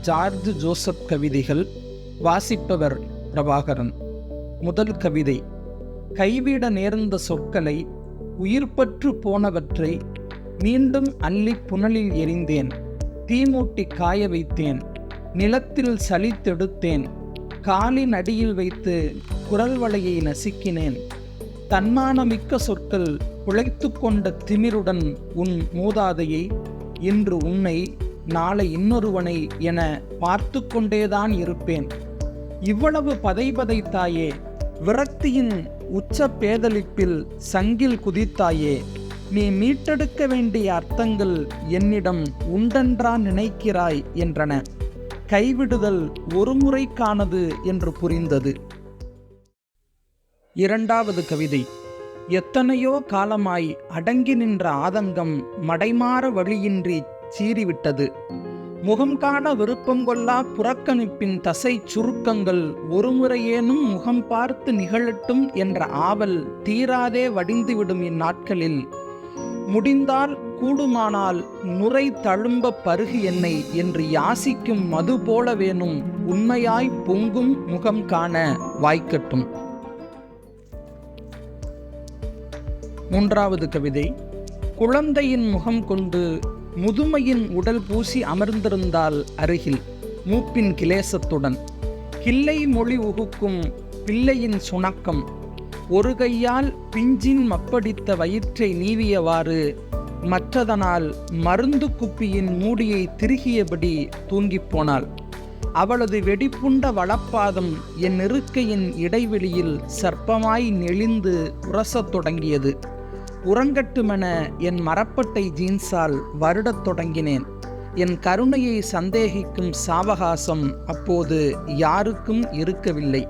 George Joseph கவிதைகள் வாசிப்பவர் பிரபாகரன். முதல் கவிதை கைவிட நேர்ந்த சொற்களை உயிர்ப்பற்று போனவற்றை மீண்டும் அள்ளி புனலில் எறிந்தேன். தீமூட்டி காய வைத்தேன் நிலத்தில் சலித்தெடுத்தேன் காலின் அடியில் வைத்து குரல் வளையை நசுக்கினேன். தன்மானமிக்க சொற்கள் உழைத்து கொண்ட திமிருடன் உன் மூதாதையை இன்று உன்னை நாளை இன்னொருவனை என பார்த்து கொண்டேதான் இருப்பேன். இவ்வளவு பதைபதைத்தாயே விரக்தியின் உச்ச பேதலிப்பில் சங்கில் குதித்தாயே நீ மீட்டெடுக்க வேண்டிய அர்த்தங்கள் என்னிடம் உண்டென்றா நினைக்கிறாய் என்றன. கைவிடுதல் ஒரு முறைக்கானது என்று புரிந்தது. இரண்டாவது கவிதை. எத்தனையோ காலமாய் அடங்கி நின்ற ஆதங்கம் மடைமாற வழியின்றி சீறிவிட்டது. முகம் காண விருப்பம் கொள்ளா புறக்கணிப்பின் தசை சுருக்கங்கள் ஒருமுறையேனும் முகம் பார்த்து நிகழட்டும் என்ற ஆவல் தீராதே வடிந்துவிடும் இந்நாட்களில். முடிந்தால் கூடுமானால் நுரை தழும்ப பருகு என்னை என்று யாசிக்கும் மது போல வேணும் உண்மையாய் பொங்கும் முகம் காண வாய்க்கட்டும். மூன்றாவது கவிதை. குழந்தையின் முகம் கொண்டு முதுமையின் உடல் பூசி அமர்ந்திருந்தால் அருகில் மூப்பின் கிலேசத்துடன். கிள்ளை மொழி உகுக்கும் பிள்ளையின் சுணக்கம். ஒரு கையால் பிஞ்சின் மப்படித்த வயிற்றை நீவியவாறு மற்றதனால் மருந்து குப்பியின் மூடியை திருகியபடி தூங்கிப் போனாள். அவளது வெடிப்புண்ட வளப்பாதம் என் இருக்கையின் இடைவெளியில் சர்ப்பமாய் நெளிந்து உரசத் தொடங்கியது. உறங்கட்டுமென என் மரப்பட்டை ஜீன்ஸால் வருடத் தொடங்கினேன். என் கருணையை சந்தேகிக்கும் சாவகாசம் அப்போது யாருக்கும் இருக்கவில்லை.